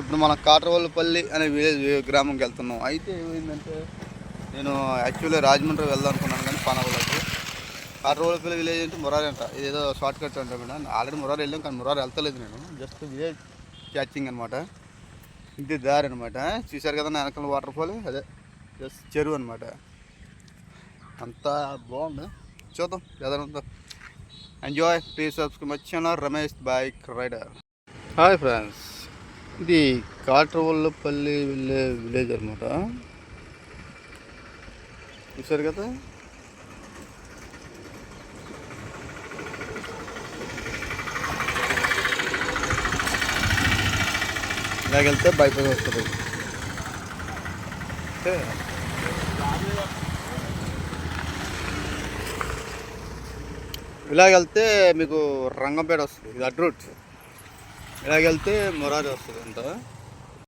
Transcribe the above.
ఇప్పుడు మనం కాట్రవల్లిపల్లి అనే విలేజ్ గ్రామంకి వెళ్తున్నాం. అయితే ఏమైందంటే నేను యాక్చువల్లీ రాజమండ్రి వెళ్దాం అనుకున్నాను కానీ పనవలకి కాట్రవల్లిపల్లి విలేజ్ అంటే మురారి అంట. ఇదేదో షార్ట్ కట్ అంట మేడం ఆల్రెడీ మురారి వెళ్ళాం కానీ మురారి వెళ్తలేదు నేను. జస్ట్ విలేజ్ క్యాచింగ్ అనమాట ఇది దారి అనమాట చూశారు కదా నా వెనకాల వాటర్ ఫాల్ అదే. జస్ట్ చెరువు అనమాట అంతా బాగుంది. చూద్దాం. ఎదరంతా enjoy please subscribe my channel Ramesh bike rider hi friends ఇది కాట్రవల్లపల్లి వెళ్ళే విలేజ్ అనమాట చూసారు కదా? ఇలాగెళ్తే బైపాస్ వస్తుంది. ఇలాగెళ్తే మీకు రంగంపేట వస్తుంది. ఇది అడ్ రూట్. ఇలాగెళ్తే మొరారి వస్తుంది అంతా